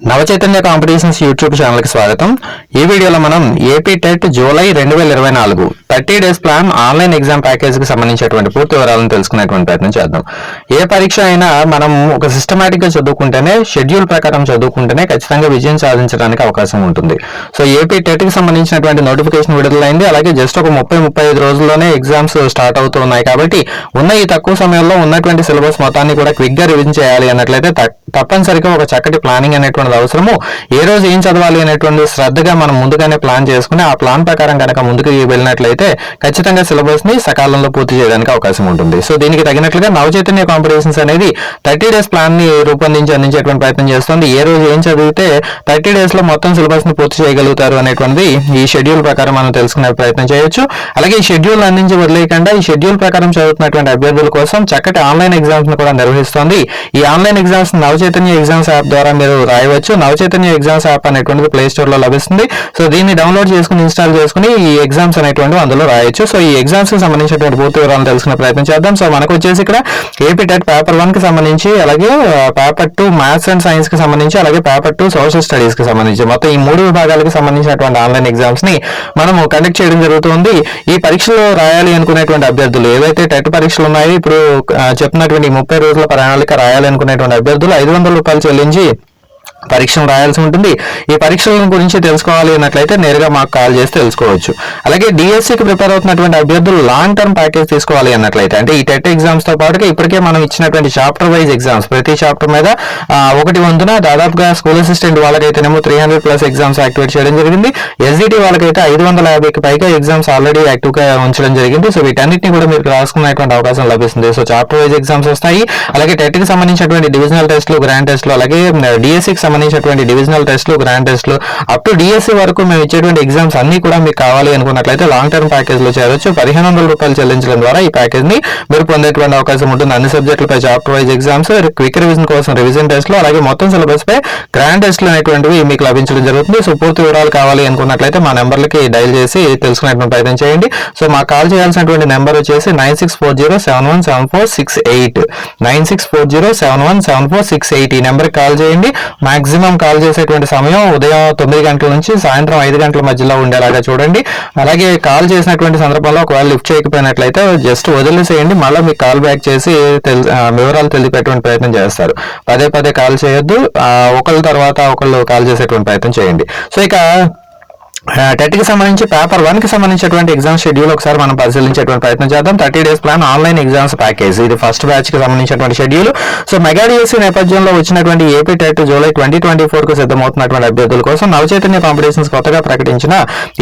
Navachaitanya competitions YouTube ఛానల్కి స్వాగతం. ఈ వీడియోలో మనం ఏపీ టెట్ జూలై రెండు వేల ఇరవై నాలుగు thirty days plan online exam ప్యాకేజ్కి సంబంధించినటువంటి పూర్తి వివరాలను తెలుసుకునేటువంటి ప్రయత్నం చేద్దాం. ఏ పరీక్ష అయినా మనం ఒక సిస్టమేటిక్గా చదువుకుంటేనే షెడ్యూల్ ప్రకారం చదువుకుంటేనే ఖచ్చితంగా విజయం సాధించడానికి అవకాశం ఉంటుంది. సో ఏపీ టెట్కి సంబంధించినటువంటి నోటిఫికేషన్ విడుదలైంది. అలాగే జస్ట్ ఒక ముప్పై ముప్పై ఐదు రోజుల్లోనే ఎగ్జామ్స్ స్టార్ట్ అవుతూ ఉన్నాయి కాబట్టి ఉన్న ఈ తక్కువ సమయంలో ఉన్నటువంటి సిలబస్ మొత్తాన్ని కూడా క్విక్గా రివిజన్ చేయాలి అన్నట్లయితే తప్పనిసరిగా ఒక చక్కటి ప్లానింగ్ అనేటువంటి అనేటువంటిది అవసరము. ఏ రోజు ఏం చదవాలి అనేటువంటి శ్రద్ధగా మనం ముందుగానే ప్లాన్ చేసుకుని ఆ ప్లాన్ ప్రకారం కనుక ముందుకు వెళ్ళినట్లయితే ఖచ్చితంగా సిలబస్ని సకాలంలో పూర్తి చేయడానికి అవకాశం ఉంటుంది. సో దీనికి తగినట్లుగా నవచైతన్య కాంపిటీషన్స్ అనేది థర్టీ డేస్ ప్లాన్ని రూపొందించి అందించేటువంటి ప్రయత్నం చేస్తుంది. ఏ రోజు ఏం చదివితే థర్టీ డేస్లో మొత్తం సిలబస్ని పూర్తి చేయగలుగుతారు అనేటువంటిది ఈ షెడ్యూల్ ప్రకారం మనం తెలుసుకునే ప్రయత్నం చేయొచ్చు. అలాగే ఈ షెడ్యూల్ అందించి వదిలేయకుండా ఈ షెడ్యూల్ ప్రకారం చదువుతున్నటువంటి అభ్యర్థుల కోసం చక్కటి ఆన్లైన్ ఎగ్జామ్స్ని కూడా నిర్వహిస్తోంది. ఈ online exams Navachaitanya exams app ద్వారా మీరు రాయవచ్చు. నవచైతన్య ఎగ్జామ్స్ యాప్ అనేటువంటిది ప్లే స్టోర్లో లభిస్తుంది. సో దీన్ని డౌన్లోడ్ చేసుకుని ఇన్స్టాల్ చేసుకుని ఈ ఎగ్జామ్స్ అనేటువంటివి అందులో రాయొచ్చు. సో ఈ ఎగ్జామ్స్కి సంబంధించినటువంటి పూర్తి వివరాలు తెలుసుకునే ప్రయత్నం చేద్దాం. సో మనకు వచ్చేసి ఇక్కడ ఏపీ టెట్ పేపర్ వన్కి సంబంధించి అలాగే పేపర్ టూ మ్యాథ్స్ అండ్ సైన్స్కి సంబంధించి అలాగే పేపర్ టూ సోషల్ స్టడీస్కి సంబంధించి. మొత్తం ఈ మూడు విభాగాలకు సంబంధించినటువంటి ఆన్లైన్ ఎగ్జామ్స్ని మనము కండక్ట్ చేయడం జరుగుతుంది. ఈ పరీక్షలో రాయాలి అనుకునేటువంటి అభ్యర్థులు ఏవైతే టెట్ పరీక్షలు ఉన్నాయో ఇప్పుడు చెప్పినటువంటి ముప్పై రోజుల ప్రణాళిక రాయాలి అనుకునేటువంటి అభ్యర్థులు ఐదు వందల రూపాయలు చెల్లించి పరీక్షను రాయాల్సి ఉంటుంది. ఈ పరీక్షల గురించి తెలుసుకోవాలి అన్నట్లయితే నేరుగా మాకు కాల్ చేసి తెలుసుకోవచ్చు. అలాగే డిఎస్సికి ప్రిపేర్ అవుతున్నటువంటి అభ్యర్థులు లాంగ్ టర్మ్ ప్యాకేజ్ తీసుకోవాలి అన్నట్లయితే అంటే ఈ టెట్ ఎగ్జామ్స్తో పాటుగా ఇప్పటికే మనం ఇచ్చినటువంటి చాప్టర్ వైజ్ ఎగ్జామ్స్ ప్రతి చాప్టర్ మీద ఒకటి వంతున దాదాపుగా school assistant వాళ్ళకైతేనేమో three hundred plus exams activate చేయడం జరిగింది. ఎస్డిటి వాళ్ళకైతే ఐదు వందల యాభైకి పైగా ఎగ్జామ్స్ ఆల్రెడీ యాక్టివ్గా ఉంచడం జరిగింది. సో వీటన్నిటిని కూడా మీరు రాసుకునేటువంటి అవకాశం లభిస్తుంది. సో చాప్టర్ వైజ్ ఎగ్జామ్స్ వస్తాయి. అలాగే టెట్కి సంబంధించినటువంటి డివిజనల్ టెస్ట్లు గ్రాండ్ టెస్ట్లు అలాగే డిఎస్సికి సంబంధించినటువంటి డివిజనల్ టెస్ట్లు గ్రాండ్ టెస్ట్లు అప్ టు డిఎస్సి వరకు మేము ఇచ్చేటువంటి ఎగ్జామ్స్ అన్ని కూడా మీకు కావాలి అనుకున్నట్లయితే లాంగ్ టర్మ్ ప్యాకేజ్లో చేరొచ్చు. పదిహేను వందల రూపాయలు చెల్లించడం ద్వారా ఈ ప్యాకేజ్ని మీరు పొందేటువంటి అవకాశం ఉంటుంది. అన్ని సబ్జెక్టులపై chapter wise exams quick revision కోసం రివిజన్ టెస్ట్లు అలాగే మొత్తం సిలబస్ పై గ్రాండ్ టెస్ట్లు అనేటువంటివి మీకు లభించడం జరుగుతుంది. సో పూర్తి వివరాలు కావాలి అనుకున్నట్లయితే మా నెంబర్లకి డైల్ చేసి తెలుసుకునేటువంటి ప్రయత్నం చేయండి. సో మాకు కాల్ చేయాల్సినటువంటి నెంబర్ వచ్చేసి nine six four zero seven one seven four six eight. Nine six four zero seven one seven four six eight ఈ నెంబర్కి కాల్ చేయండి. మాక్సిమం కాల్ చేసేటువంటి సమయం ఉదయం తొమ్మిది గంటల నుంచి సాయంత్రం ఐదు గంటల మధ్యలో ఉండేలాగా చూడండి. అలాగే కాల్ చేసినటువంటి సందర్భంలో ఒకవేళ లిఫ్ట్ చేయకపోయినట్లయితే జస్ట్ వదిలేసేయండి. మళ్ళీ మీకు కాల్ బ్యాక్ చేసి వివరాలు తెలిపేటువంటి ప్రయత్నం చేస్తారు. పదే పదే కాల్ చేయొద్దు. ఒకళ్ళ తర్వాత ఒకళ్ళు కాల్ చేసేటువంటి ప్రయత్నం చేయండి. సో ఇక టెట్కి సంబంధించి పేపర్ వన్కి సంబంధించినటువంటి ఎగ్జామ్ షెడ్యూల్ ఒకసారి మనం పరిశీలించేటువంటి ప్రయత్నం చేద్దాం. Thirty days plan online exams package ఇది ఫస్ట్ బ్యాచ్కి సంబంధించినటువంటి షెడ్యూల్ సో మెగా డిఎస్సీ నేపథ్యంలో వచ్చినటువంటి AP TET July twenty twenty ఫోర్కు సిద్ధమవుతున్నటువంటి అభ్యర్థుల కోసం నవచైతన్య కాంపిటీషన్స్ కొత్తగా ప్రకటించిన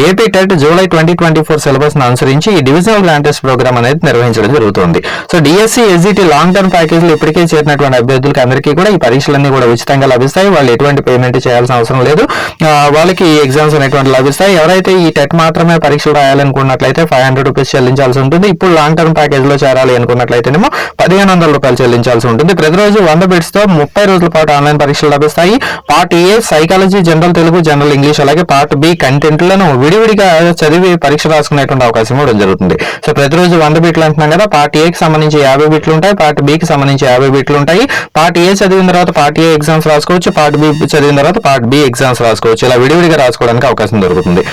AP TET July twenty twenty four సిలబస్ను అనుసరించి ఈ డివిజనల్ గ్రాండ్ టెస్ట్ ప్రోగ్రామ్ అనేది నిర్వహించడం జరుగుతుంది. So DSC SGT long term ప్యాకేజీలు ఇప్పటికే చేరినటువంటి అభ్యర్థులకి అందరికీ కూడా ఈ పరీక్షలన్నీ కూడా ఉచితంగా లభిస్తాయి. వాళ్ళు ఎటువంటి పేమెంట్ చేయాల్సిన అవసరం లేదు. వాళ్ళకి ఈ ఎగ్జామ్స్ అనేటువంటి లభిస్తాయి ఎవరైతే ఈ టెట్ మాత్రమే పరీక్షలు రాయాలనుకున్నట్లయితే ఫైవ్ హండ్రెడ్ రూపీస్ చెల్లించాల్సి ఉంటుంది. ఇప్పుడు లాంగ్ టర్మ్ ప్యాకేజ్లో చేరాలి అనుకున్నట్లయితేనేమో పదిహేను వందల రూపాయలు చెల్లించాల్సి ఉంటుంది. ప్రతిరోజు వంద బిట్స్తో ముప్పై రోజుల పాటు ఆన్లైన్ పరీక్షలు లభిస్తాయి. Part A psychology general Telugu general English అలాగే పార్ట్ బి కంటెంట్లను విడివిడిగా చదివి పరీక్ష రాసుకునేటువంటి అవకాశం కూడా జరుగుతుంది. సో ప్రతిరోజు వంద బిట్లు అంటున్నాం కదా పార్ట్ ఏ కి సంబంధించి యాభై బిట్లు ఉంటాయి పార్ట్ బి కి సంబంధించి యాభై బిట్లు ఉంటాయి. పార్ట్ ఏ చదివిన తర్వాత పార్ట్ ఏ ఎగ్జామ్స్ రాసుకోవచ్చు పార్ట్ బి చదివిన తర్వాత పార్ట్ బి ఎగ్జామ్స్ రాసుకోవచ్చు. ఇలా విడివిడిగా రాసుకోవడానికి అవకాశం దొరుకుతుంది. జరుగుతుంది.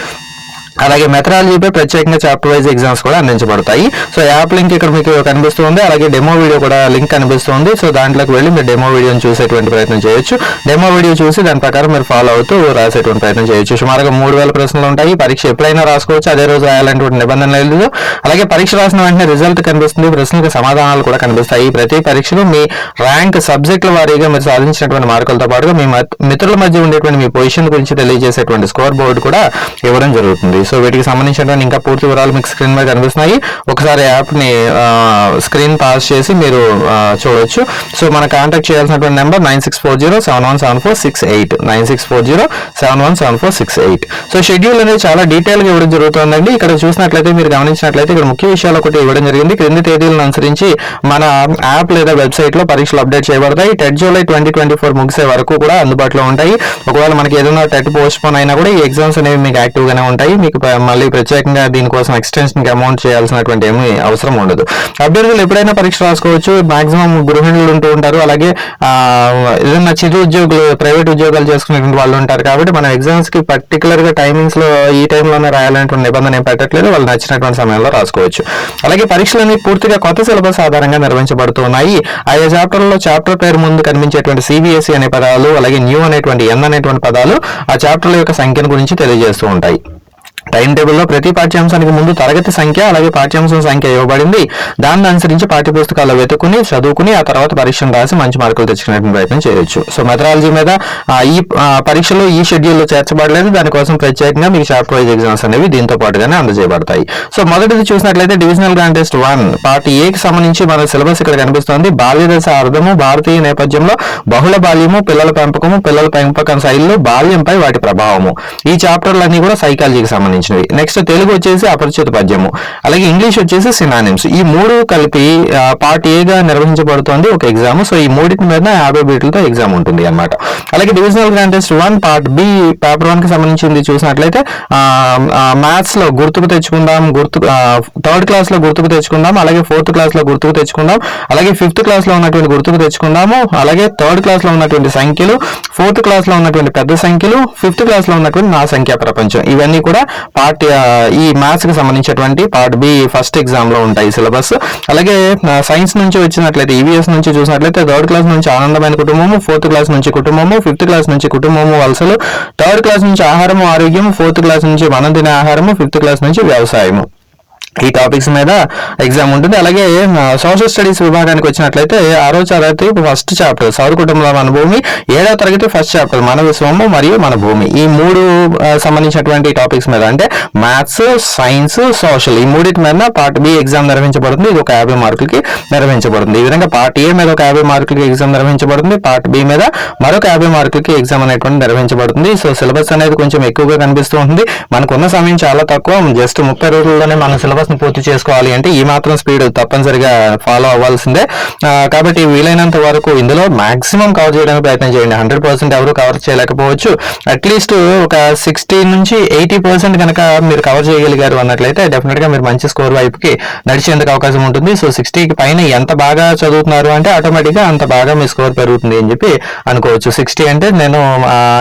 అలాగే మెథడాలజీపై ప్రత్యేకంగా చాప్టర్ వైజ్ ఎగ్జామ్స్ కూడా అందించబడతాయి. సో యాప్ లింక్ ఇక్కడ మీకు కనిపిస్తుంది. అలాగే డెమో వీడియో కూడా లింక్ కనిపిస్తుంది. సో దాంట్లోకి వెళ్ళి మీరు డెమో వీడియోని చూసేటువంటి ప్రయత్నం చేయొచ్చు. డెమో వీడియో చూసి దాని ప్రకారం మీరు ఫాలో అవుతూ రాసేటువంటి ప్రయత్నం చేయొచ్చు. సుమారుగా మూడు వేల ప్రశ్నలు ఉంటాయి. పరీక్ష ఎప్పుడైనా రాసుకోవచ్చు. అదే రోజు రాయాలంటే నిబంధన లేదు. అలాగే పరీక్ష రాసిన వెంటనే రిజల్ట్ కనిపిస్తుంది. ప్రశ్నలకు సమాధానాలు కూడా కనిపిస్తాయి. ప్రతి పరీక్షలో మీ ర్యాంక్ సబ్జెక్టుల వారీగా మీరు సాధించినటువంటి మార్కులతో పాటుగా మీ మత్- మిత్రుల మధ్య ఉండేటువంటి మీ పొజిషన్ గురించి తెలియజేసేటువంటి స్కోర్ బోర్డు కూడా ఇవ్వడం జరుగుతుంది. సో వీటికి సంబంధించినటువంటి ఇంకా పూర్తి వివరాలు మీకు స్క్రీన్ మీద కనిపిస్తున్నాయి. ఒకసారి యాప్ని స్క్రీన్ పాస్ చేసి మీరు చూడవచ్చు చూడొచ్చు. సో మన కాంటాక్ట్ చేయాల్సినటువంటి number nine six four zero seven one seven four six eight nine six four zero seven one seven four six eight so schedule అనేది చాలా డీటెయిల్గా ఇవ్వడం జరుగుతుందండి. ఇక్కడ చూసినట్లయితే మీరు గమనించినట్లయితే ఇక్కడ ముఖ్య విషయాలు ఒకటి ఇవ్వడం జరిగింది. క్రింది తేదీలను అనుసరించి మన యాప్ లేదా వెబ్సైట్లో పరీక్షలు అప్డేట్ చేయబడతాయి. TET July twenty twenty four ముగిసే వరకు కూడా అందుబాటులో ఉంటాయి. ఒకవేళ మనకి ఏదైనా టెట్ పోస్ట్ పోన్ అయినా కూడా ఈ ఎగ్జామ్స్ అనేవి మీకు యాక్టివ్గానే ఉంటాయి. మీకు మళ్ళీ ప్రత్యేకంగా దీనికోసం ఎక్స్టెన్షన్కి అమౌంట్ చేయాల్సినటువంటి ఏమీ అవసరం ఉండదు. అభ్యర్థులు ఎప్పుడైనా పరీక్ష రాసుకోవచ్చు. మాక్సిమం గృహిణులు ఉంటూ ఉంటారు. అలాగే ఏదైనా చిరు ఉద్యోగులు ప్రైవేట్ ఉద్యోగాలు చేసుకునేటువంటి వాళ్ళు ఉంటారు కాబట్టి మనం ఎగ్జామ్స్కి పర్టికులర్గా టైమింగ్స్లో ఈ టైంలోనే రాయాలనేటువంటి నిబంధన ఏం పెట్టట్లేదు. వాళ్ళు నచ్చినటువంటి సమయంలో రాసుకోవచ్చు. అలాగే పరీక్షలన్నీ పూర్తిగా కొత్త సిలబస్ ఆధారంగా నిర్వహించబడుతున్నాయి. ఆయా చాప్టర్లలో చాప్టర్ పేరు ముందు కనిపించేటువంటి సిబిఎస్ఈ అనే పదాలు అలాగే న్యూ అనేటువంటి ఎన్ అనేటువంటి పదాలు ఆ చాప్టర్ల యొక్క సంఖ్యను గురించి తెలియజేస్తూ ఉంటాయి. టైం టేబుల్లో ప్రతి పాఠ్యాంశానికి ముందు తరగతి సంఖ్య అలాగే పాఠ్యాంశం సంఖ్య ఇవ్వబడింది. దాన్ని అనుసరించి పాఠ్యపుస్తకాల్లో వెతుకుని చదువుకుని ఆ తర్వాత పరీక్షను రాసి మంచి మార్కులు తెచ్చుకునేటువంటి ప్రయత్నం చేయొచ్చు. సో మెథడాలజీ మీద ఈ పరీక్షలో ఈ షెడ్యూల్లో చేర్చబడలేదు. దానికోసం ప్రత్యేకంగా మీకు చాప్టర్ వైజ్ ఎగ్జామ్స్ అనేవి దీంతో పాటుగానే అందజేయబడతాయి. సో మొదటిది చూసినట్లయితే divisional grand test one. Part ఏకి సంబంధించి మన సిలబస్ ఇక్కడ కనిపిస్తోంది. బాల్యదశ అర్థము భారతీయ నేపథ్యంలో బహుళ బాల్యము పిల్లల పెంపకము పిల్లల పెంపకం శైలులు బాల్యంపై వాటి ప్రభావము. ఈ చాప్టర్లన్నీ కూడా సైకాలజీకి సంబంధించినవి. నెక్స్ట్ తెలుగు వచ్చేసి అపరిచిత పద్యము. అలాగే ఇంగ్లీష్ వచ్చేసి సినానిమ్స్ ఈ మూడు కలిపి పార్ట్ ఏగా నిర్వహించబడుతోంది ఒక ఎగ్జామ్ సో ఈ మూడింటి మీద యాభై బీట్లతో ఎగ్జామ్ ఉంటుంది అన్నమాట. అలాగే divisional grand test one part B paper వన్కి సంబంధించింది చూసినట్లయితే మ్యాథ్స్లో గుర్తుకు తెచ్చుకుందాం గుర్తు థర్డ్ క్లాస్లో గుర్తుకు తెచ్చుకుందాం అలాగే ఫోర్త్ క్లాస్లో గుర్తుకు తెచ్చుకుందాం అలాగే ఫిఫ్త్ క్లాస్లో ఉన్నటువంటి గుర్తుకు తెచ్చుకుందాము అలాగే థర్డ్ క్లాస్లో ఉన్నటువంటి సంఖ్యలు ఫోర్త్ క్లాస్లో ఉన్నటువంటి పెద్ద సంఖ్యలు ఫిఫ్త్ క్లాస్లో ఉన్నటువంటి నా సంఖ్యా ప్రపంచం. ఇవన్నీ కూడా పార్ట్ ఈ మ్యాథ్స్కి సంబంధించినటువంటి పార్ట్ బి ఫస్ట్ ఎగ్జామ్లో ఉంటాయి సిలబస్ అలాగే సైన్స్ నుంచి వచ్చినట్లయితే ఈవీఎస్ నుంచి చూసినట్లయితే థర్డ్ క్లాస్ నుంచి ఆనందమైన కుటుంబము ఫోర్త్ క్లాస్ నుంచి కుటుంబము ఫిఫ్త్ క్లాస్ నుంచి కుటుంబము వలసలు థర్డ్ క్లాస్ నుంచి ఆహారము ఆరోగ్యం ఫోర్త్ క్లాస్ నుంచి మనం తినే ఆహారము ఫిఫ్త్ క్లాస్ నుంచి వ్యవసాయము. ఈ టాపిక్స్ మీద ఎగ్జామ్ ఉంటుంది. అలాగే సోషల్ స్టడీస్ విభాగానికి వచ్చినట్లయితే ఆరో తరగతి ఫస్ట్ చాప్టర్ సౌర కుటుంబంలో మన భూమి ఏడవ తరగతి ఫస్ట్ చాప్టర్ మన విశ్వము మరియు మన భూమి. ఈ మూడు సంబంధించినటువంటి టాపిక్స్ మీద అంటే మ్యాథ్స్ సైన్స్ సోషల్ ఈ మూడింటి మీద పార్ట్ బి ఎగ్జామ్ నిర్వహించబడుతుంది. ఇది ఒక యాభై మార్కులకి నిర్వహించబడుతుంది. ఈ విధంగా పార్ట్ ఏ మీద ఒక యాభై మార్కులకి ఎగ్జామ్ నిర్వహించబడుతుంది. పార్ట్ బి మీద మరొక యాభై మార్కులకి ఎగ్జామ్ అనేటువంటి నిర్వహించబడుతుంది. సో సిలబస్ అనేది కొంచెం ఎక్కువగా కనిపిస్తూ ఉంటుంది. మనకున్న సమయం చాలా తక్కువ. జస్ట్ ముప్పై రోజుల్లోనే మన సిలబస్ సిలబస్ను పూర్తి చేసుకోవాలి అంటే ఈ మాత్రం స్పీడ్ తప్పనిసరిగా ఫాలో అవ్వాల్సిందే. కాబట్టి వీలైనంత వరకు ఇందులో మాక్సిమం కవర్ చేయడానికి ప్రయత్నం చేయండి. హండ్రెడ్ పర్సెంట్ ఎవరు కవర్ చేయలేకపోవచ్చు. అట్లీస్ట్ ఒక సిక్స్టీ నుంచి ఎయిటీ పర్సెంట్ కనుక మీరు కవర్ చేయగలిగారు అన్నట్లయితే డెఫినెట్గా మీరు మంచి స్కోర్ వైపుకి నడిచేందుకు అవకాశం ఉంటుంది. సో సిక్స్టీకి పైన ఎంత బాగా చదువుతున్నారు అంటే ఆటోమేటిక్గా అంత బాగా మీ స్కోర్ పెరుగుతుంది అని చెప్పి అనుకోవచ్చు. సిక్స్టీ అంటే నేను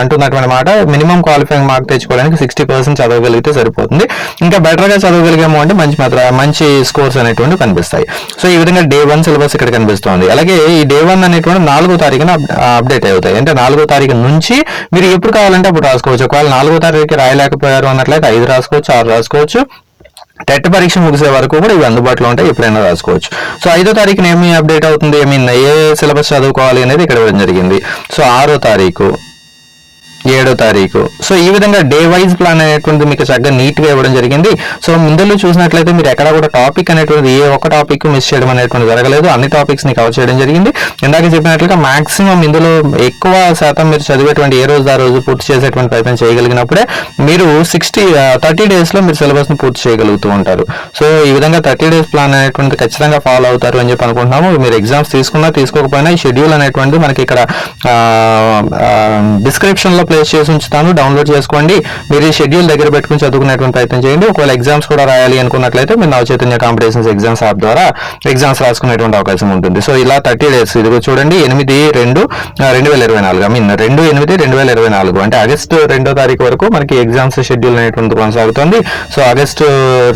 అంటున్నటువంటి మాట మినిమం క్వాలిఫైయింగ్ మార్క్ తెచ్చుకోవడానికి సిక్స్టీ పర్సెంట్ చదవగలిగితే సరిపోతుంది. ఇంకా బెటర్గా చదవగలిగాము అంటే మంచి మాత్రం మంచి స్కోర్స్ అనేటువంటి కనిపిస్తాయి. సో ఈ విధంగా డే వన్ సిలబస్ ఇక్కడ కనిపిస్తుంది. అలాగే ఈ డే వన్ అనేటువంటి నాలుగో తారీఖున అప్డేట్ అవుతాయి. అంటే నాలుగో తారీఖు నుంచి మీరు ఎప్పుడు కావాలంటే అప్పుడు రాసుకోవచ్చు. ఒకవేళ నాలుగో తారీఖు రాయలేకపోయారు అన్నట్లయితే ఐదు రాసుకోవచ్చు ఆరు రాసుకోవచ్చు. టెట్ పరీక్ష ముగిసే వరకు కూడా ఇవి అందుబాటులో ఉంటాయి. ఎప్పుడైనా రాసుకోవచ్చు. సో ఐదో తారీఖున ఏమి అప్డేట్ అవుతుంది? ఐ మీన్ ఏ సిలబస్ చదువుకోవాలి అనేది ఇక్కడ ఇవ్వడం జరిగింది. సో ఆరో తారీఖు ఏడో తారీఖు. సో ఈ విధంగా డే వైజ్ ప్లాన్ అనేటువంటిది మీకు చక్కగా నీట్గా ఇవ్వడం జరిగింది. సో ముందులో చూసినట్లయితే మీరు ఎక్కడ కూడా టాపిక్ అనేటువంటిది ఏ ఒక్క టాపిక్ మిస్ చేయడం అనేటువంటి జరగలేదు. అన్ని టాపిక్స్ని కవర్ చేయడం జరిగింది. ఇందాక చెప్పినట్లుగా మాక్సిమం ఇందులో ఎక్కువ శాతం మీరు చదివేటువంటి ఏ రోజు ఆ రోజు పూర్తి చేసేటువంటి ప్రయత్నం చేయగలిగినప్పుడే మీరు సిక్స్టీ థర్టీ డేస్లో మీరు సిలబస్ని పూర్తి చేయగలుగుతూ ఉంటారు. సో ఈ విధంగా థర్టీ డేస్ ప్లాన్ అనేటువంటి ఖచ్చితంగా ఫాలో అవుతారు అని చెప్పి అనుకుంటున్నాము. మీరు ఎగ్జామ్స్ తీసుకున్నా తీసుకోకపోయినా ఈ షెడ్యూల్ అనేటువంటి మనకి ఇక్కడ డిస్క్రిప్షన్లో ప్లేస్ చేసి ఉంచుతాను. డౌన్లోడ్ చేసుకోండి. మీరు ఈ షెడ్యూల్ దగ్గర పెట్టుకుని చదువుకునేటువంటి ప్రయత్నం చేయండి. ఒకవేళ ఎగ్జామ్స్ కూడా రాయాలి అనుకున్నట్లయితే మీరు నవచైతన్య కాంపిటీషన్స్ ఎగ్జామ్స్ యాప్ ద్వారా ఎగ్జామ్స్ రాసుకునేటువంటి అవకాశం ఉంటుంది. సో ఇలా థర్టీ డేస్ ఇదిగో చూడండి. ఎనిమిది రెండు రెండు వేల ఇరవై నాలుగు ఐ మీన్ రెండు ఎనిమిది రెండు వేల ఇరవై నాలుగు. అంటే ఆగస్టు రెండో తారీఖు వరకు మనకి ఎగ్జామ్స్ షెడ్యూల్ అనేటువంటి కొనసాగుతుంది. సో ఆగస్టు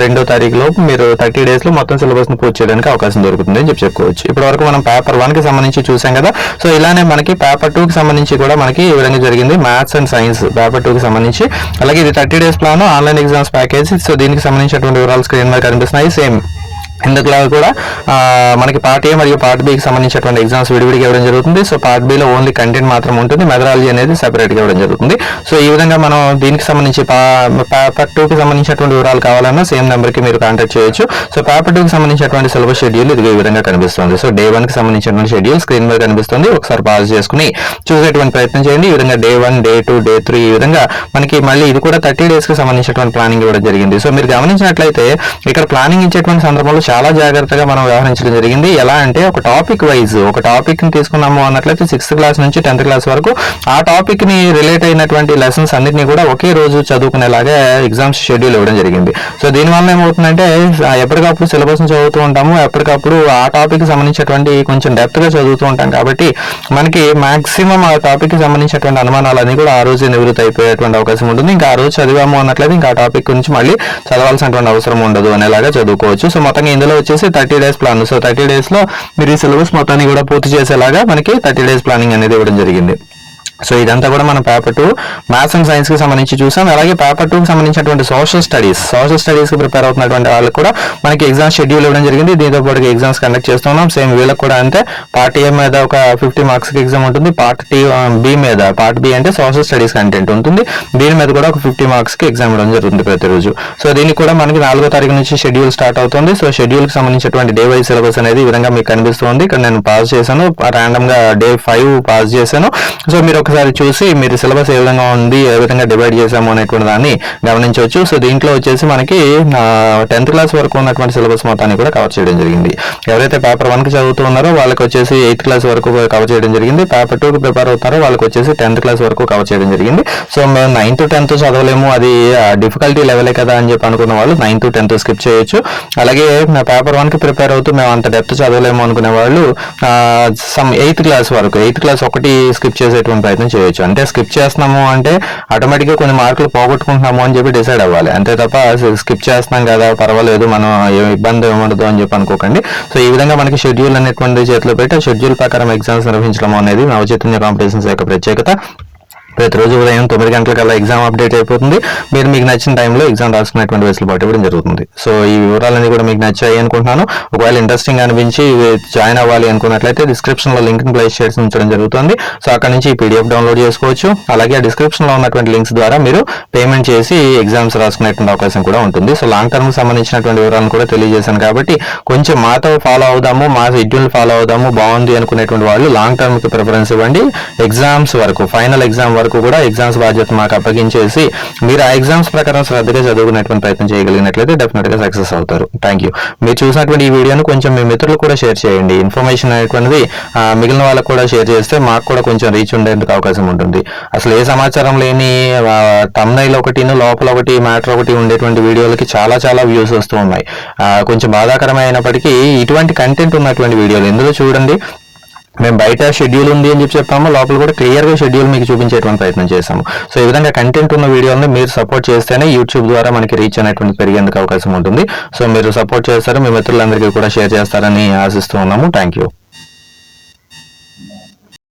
రెండో తారీఖు లోపు మీరు థర్టీ డేస్లో మొత్తం సిలబస్ని పూర్తి చేయడానికి అవకాశం దొరుకుతుంది అని చెప్పి చెప్పుకోవచ్చు. ఇప్పటి వరకు మనం పేపర్ వన్కి సంబంధించి చూసాం కదా. సో ఇలానే మనకి పేపర్ టూ కి సంబంధించి కూడా మనకి ఈ విధంగా జరిగింది. Maths and science paper two కి సంబంధించి. అలాగే ఇది thirty days plan online exams package so దీనికి సంబంధించినటువంటి వివరాలు స్క్రీన్ మీద కనిపిస్తున్నాయి. సేమ్ ఇందుకులాగా కూడా మనకి పార్ట్ ఏ మరియు పార్ట్ బికి సంబంధించినటువంటి ఎగ్జామ్స్ విడివిడిగా ఇవ్వడం జరుగుతుంది. సో పార్ట్ బిలో ఓన్లీ కంటెంట్ మాత్రం ఉంటుంది. మెథడాలజీ అనేది సపరేట్గా ఇవ్వడం జరుగుతుంది. సో ఈ విధంగా మనం దీనికి సంబంధించి పేపర్ టూకి సంబంధించినటువంటి వివరాలు కావాలన్నా సేమ్ నెంబర్కి మీరు కాంటాక్ట్ చేయొచ్చు. సో పేపర్ టూకి సంబంధించినటువంటి సిలబస్ షెడ్యూల్ ఇది ఈ విధంగా కనిపిస్తుంది. సో డే వన్కి సంబంధించినటువంటి షెడ్యూల్ స్క్రీన్ మీద కనిపిస్తుంది. ఒకసారి పాజ్ చేసుకుని చూసేటువంటి ప్రయత్నం చేయండి. ఈ విధంగా day one day two day three ఈ విధంగా మనకి మళ్ళీ ఇది కూడా థర్టీ డేస్కి సంబంధించినటువంటి ప్లానింగ్ ఇవ్వడం జరిగింది. సో మీరు గమనించినట్లయితే ఇక్కడ ప్లానింగ్ ఇచ్చేటువంటి సందర్భంలో చాలా జాగ్రత్తగా మనం వ్యవహరించడం జరిగింది. ఎలా అంటే ఒక టాపిక్ వైజ్ ఒక టాపిక్ని తీసుకున్నాము అన్నట్లయితే సిక్స్త్ క్లాస్ నుంచి టెన్త్ క్లాస్ వరకు ఆ టాపిక్ని రిలేట్ అయినటువంటి లెసన్స్ అన్నిటిని కూడా ఒకే రోజు చదువుకునేలాగా ఎగ్జామ్స్ షెడ్యూల్ ఇవ్వడం జరిగింది. సో దీనివల్ల ఏమవుతుందంటే ఎప్పటికప్పుడు సిలబస్ చదువుతూ ఉంటాము. ఎప్పటికప్పుడు ఆ టాపిక్కి సంబంధించినటువంటి కొంచెం డెప్త్గా చదువుతూ ఉంటాం కాబట్టి మనకి మాక్సిమం ఆ టాపిక్కి సంబంధించినటువంటి అనుమానాలన్నీ కూడా ఆ రోజు నివృత్తి అయిపోయేటువంటి అవకాశం ఉంటుంది. ఇంకా ఆ రోజు చదివాము అన్నట్లయితే ఇంకా ఆ టాపిక్ గురించి మళ్ళీ చదవాల్సినటువంటి అవసరం ఉండదు అనేలాగా చదువుకోవచ్చు. సో మొత్తంగా ఇందులో వచ్చేసి thirty days plan so thirty డేస్లో మీరు ఈ సిలబస్ మొత్తాన్ని కూడా పూర్తి చేసేలాగా మనకి థర్టీ డేస్ ప్లానింగ్ అనేది ఇవ్వడం జరిగింది. సో ఇదంతా కూడా మనం పేపర్ టూ మ్యాథ్స్ అండ్ సైన్స్కి సంబంధించి చూసాం. అలాగే పేపర్ టూకి సంబంధించినటువంటి సోషల్ స్టడీస్ సోషల్ స్టడీస్కి ప్రిపేర్ అవుతున్నటువంటి వాళ్ళకి కూడా మనకి ఎగ్జామ్ షెడ్యూల్ ఇవ్వడం జరిగింది. దీంతో పాటు ఎగ్జామ్స్ కండక్ట్ చేస్తున్నాం సేమ్ వీళ్ళకి కూడా అంతే పార్ట్ ఏ మీద ఒక ఫిఫ్టీ మార్క్స్కి ఎగ్జామ్ ఉంటుంది. పార్ట్ టీ బి మీద పార్ట్ బి అంటే సోషల్ స్టడీస్ కంటెంట్ ఉంటుంది. దీని మీద కూడా ఒక ఫిఫ్టీ మార్క్స్కి ఎగ్జామ్ ఇవ్వడం జరుగుతుంది ప్రతిరోజు. సో దీనికి కూడా మనకి నాలుగో తారీఖు నుంచి షెడ్యూల్ స్టార్ట్ అవుతుంది. సో షెడ్యూల్కి సంబంధించినటువంటి డే వైజ్ సిలబస్ అనేది ఈ విధంగా మీకు కనిపిస్తుంది ఇక్కడ నేను పాస్ చేశాను. రాండమ్గా డే ఫైవ్ పాస్ చేశాను. సో మీరు ఒకసారి చూసి మీరు సిలబస్ ఏ విధంగా ఉంది ఏ విధంగా డివైడ్ చేశాము అనేటువంటి దాన్ని గమనించవచ్చు. సో దీంట్లో వచ్చేసి మనకి టెన్త్ క్లాస్ వరకు ఉన్నటువంటి సిలబస్ మొత్తాన్ని కూడా కవర్ చేయడం జరిగింది. ఎవరైతే పేపర్ వన్కి చదువుతూ ఉన్నారో వాళ్ళకి వచ్చేసి ఎయిత్ క్లాస్ వరకు కవర్ చేయడం జరిగింది. పేపర్ టూకి ప్రిపేర్ అవుతారో వాళ్ళకి వచ్చేసి టెన్త్ క్లాస్ వరకు కవర్ చేయడం జరిగింది. సో మేము నైన్త్ టెన్త్ చదవలేము. అది డిఫికల్టీ లెవెలే కదా అని చెప్పి అనుకున్న వాళ్ళు నైన్త్ టెన్త్ స్కిప్ చేయొచ్చు. అలాగే పేపర్ వన్కి ప్రిపేర్ అవుతూ మేము అంత డెప్త్ చదవలేము అనుకునే వాళ్ళు సమ్ ఎయిత్ క్లాస్ వరకు ఎయిత్ క్లాస్ ఒకటి స్కిప్ చేసేటువంటి ప్రయత్నం చేయొచ్చు. అంటే స్కిప్ చేస్తున్నాము అంటే ఆటోమేటిక్గా కొన్ని మార్కులు పోగొట్టుకుంటున్నాము అని చెప్పి డిసైడ్ అవ్వాలి. అంతే తప్ప స్కిప్ చేస్తున్నాం కదా పర్వాలేదు మనం ఏ ఇబ్బంది ఉండదు అని చెప్పి అనుకోకండి. సో ఈ విధంగా మనకి షెడ్యూల్ అనేటువంటి చేతిలో పెట్టి షెడ్యూల్ ప్రకారం ఎగ్జామ్స్ నిర్వహించడం అనేది నవచైతన్య కాంపిటీషన్స్ యొక్క ప్రత్యేకత. ప్రతిరోజు ఉదయం తొమ్మిది గంటలకల్లా ఎగ్జామ్ అప్డేట్ అయిపోతుంది. మీరు మీకు నచ్చిన టైంలో ఎగ్జామ్ రాసుకునేటువంటి వెసులుబాటు ఇవ్వడం జరుగుతుంది. సో ఈ వివరాలన్నీ కూడా మీకు నచ్చాయి అనుకుంటున్నాను. ఒకవేళ ఇంట్రెస్టింగ్ అనిపించి జాయిన్ అవ్వాలి అనుకున్నట్లయితే డిస్క్రిప్షన్లో లింక్ ప్లేస్ చేసి ఉంచడం జరుగుతుంది. సో అక్కడ నుంచి ఈ పీడిఎఫ్ డౌన్లోడ్ చేసుకోవచ్చు. అలాగే డిస్క్రిప్షన్లో ఉన్నటువంటి లింక్స్ ద్వారా మీరు పేమెంట్ చేసి ఎగ్జామ్స్ రాసుకునేటువంటి అవకాశం కూడా ఉంటుంది. సో లాంగ్ టర్మ్ సంబంధించినటువంటి వివరాలను కూడా తెలియజేశాను కాబట్టి కొంచెం మాతో ఫాలో అవుదాము మా షెడ్యూల్ ఫాలో అవుదాము బాగుంది అనుకునేటువంటి వాళ్ళు లాంగ్ టర్మ్కి ప్రిఫరెన్స్ ఇవ్వండి. ఎగ్జామ్స్ వరకు ఫైనల్ ఎగ్జామ్ వరకు కూడా ఎగ్జామ్స్ బాధ్యత మాకు అప్పగించేసి మీరు ఆ ఎగ్జామ్స్ ప్రకారం శ్రద్ధగా చదువుకునేటువంటి ప్రయత్నం చేయగలిగినట్లయితే డెఫినెట్గా సక్సెస్ అవుతారు. థ్యాంక్ యూ మీరు చూసినటువంటి ఈ వీడియోను కొంచెం మీ మిత్రులు కూడా షేర్ చేయండి. ఇన్ఫర్మేషన్ అనేటువంటిది మిగిలిన వాళ్ళకు కూడా షేర్ చేస్తే మాకు కూడా కొంచెం రీచ్ ఉండేందుకు అవకాశం ఉంటుంది. అసలు ఏ సమాచారం లేని తమ్నైల్ ఒకటి లోపల ఒకటి మ్యాటర్ ఒకటి ఉండేటువంటి వీడియోలకి చాలా చాలా వ్యూస్ వస్తూ ఉన్నాయి. కొంచెం బాధాకరమైనప్పటికీ ఇటువంటి కంటెంట్ ఉన్నటువంటి వీడియోలు ఎందులో చూడండి? మేము బయట షెడ్యూల్ ఉంది అని చెప్పి చెప్పాము లోపల కూడా క్లియర్గా షెడ్యూల్ మీకు చూపించేటువంటి ప్రయత్నం చేశాము. సో ఈ విధంగా కంటెంట్ ఉన్న వీడియోని మీరు సపోర్ట్ చేస్తేనే యూట్యూబ్ ద్వారా మనకి రీచ్ అనేటువంటి పెరిగేందుకు అవకాశం ఉంటుంది. సో మీరు సపోర్ట్ చేస్తారు మీ మిత్రులందరికీ కూడా షేర్ చేస్తారని ఆశిస్తూ ఉన్నాము. Thank you